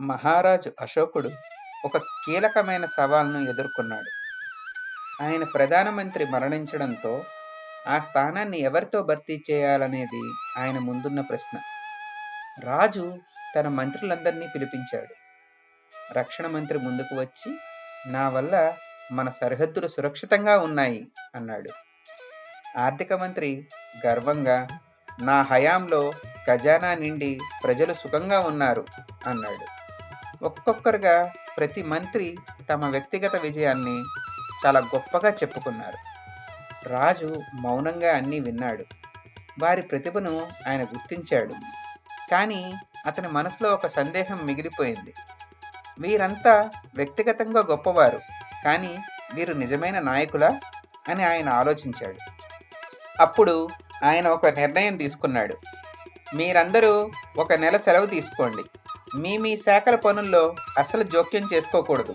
మహారాజు అశోకుడు ఒక కీలకమైన సవాల్ను ఎదుర్కొన్నాడు. ఆయన ప్రధానమంత్రి మరణించడంతో ఆ స్థానాన్ని ఎవరితో భర్తీ చేయాలనేది ఆయన ముందున్న ప్రశ్న. రాజు తన మంత్రులందరినీ పిలిపించాడు. రక్షణ మంత్రి ముందుకు వచ్చి నా వల్ల మన సరిహద్దులు సురక్షితంగా ఉన్నాయి అన్నాడు. ఆర్థిక మంత్రి గర్వంగా నా హయాంలో ఖజానా నిండి ప్రజలు సుఖంగా ఉన్నారు అన్నాడు. ఒక్కొక్కరుగా ప్రతి మంత్రి తమ వ్యక్తిగత విజయాన్ని చాలా గొప్పగా చెప్పుకున్నారు. రాజు మౌనంగా అన్నీ విన్నాడు. వారి ప్రతిభను ఆయన గుర్తించాడు. కానీ అతని మనసులో ఒక సందేహం మిగిలిపోయింది. వీరంతా వ్యక్తిగతంగా గొప్పవారు. కానీ వీరు నిజమైన నాయకులా అని ఆయన ఆలోచించాడు. అప్పుడు ఆయన ఒక నిర్ణయం తీసుకున్నాడు. మీరందరూ ఒక నెల సెలవు తీసుకోండి. మీ మీ శాఖల పనుల్లో అసలు జోక్యం చేసుకోకూడదు.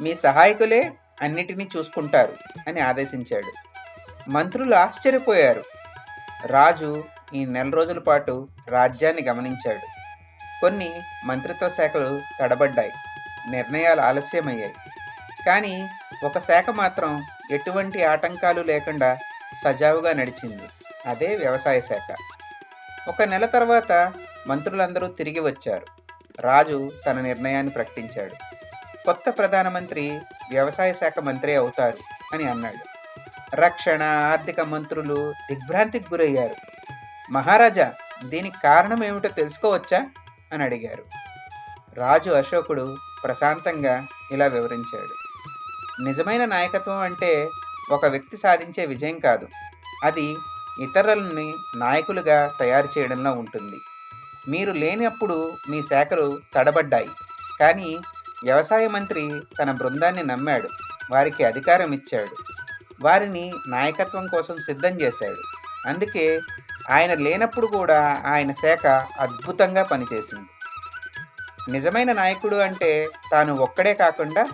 మీ సహాయకులే అన్నిటినీ చూసుకుంటారు అని ఆదేశించాడు. మంత్రులు ఆశ్చర్యపోయారు. రాజు ఈ నెల రోజుల పాటు రాజ్యాన్ని గమనించాడు. కొన్ని మంత్రిత్వ శాఖలు తడబడ్డాయి. నిర్ణయాలు ఆలస్యమయ్యాయి. కానీ ఒక శాఖ మాత్రం ఎటువంటి ఆటంకాలు లేకుండా సజావుగా నడిచింది. అదే వ్యవసాయ శాఖ. ఒక నెల తర్వాత మంత్రులందరూ తిరిగి వచ్చారు. రాజు తన నిర్ణయాన్ని ప్రకటించాడు. కొత్త ప్రధానమంత్రి వ్యవసాయ శాఖ మంత్రి అవుతారు అని అన్నాడు. రక్షణ ఆర్థిక మంత్రులు దిగ్భ్రాంతికి గురయ్యారు. మహారాజా దీనికి కారణం ఏమిటో తెలుసుకోవచ్చా? అని అడిగారు. రాజు అశోకుడు ప్రశాంతంగా ఇలా వివరించాడు. నిజమైన నాయకత్వం అంటే ఒక వ్యక్తి సాధించే విజయం కాదు. అది ఇతరులని నాయకులుగా తయారు చేయడంలో ఉంటుంది. మీరు లేనప్పుడు మీ శాఖలు తడబడ్డాయి. కానీ వ్యవసాయ మంత్రి తన బృందాన్ని నమ్మాడు. వారికి అధికారం ఇచ్చాడు. వారిని నాయకత్వం కోసం సిద్ధం చేశాడు. అందుకే ఆయన లేనప్పుడు కూడా ఆయన శాఖ అద్భుతంగా పనిచేసింది. నిజమైన నాయకుడు అంటే తాను ఒక్కడే కాకుండా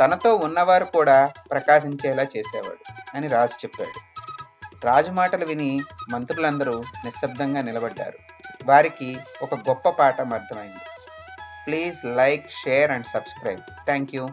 తనతో ఉన్నవారు కూడా ప్రకాశించేలా చేసేవాడు అని రాజు చెప్పాడు. రాజు మాటలు విని మంత్రులందరూ నిశ్శబ్దంగా నిలబడ్డారు. వారికి ఒక గొప్ప పాఠం అర్థమైంది. Please like share and subscribe. Thank you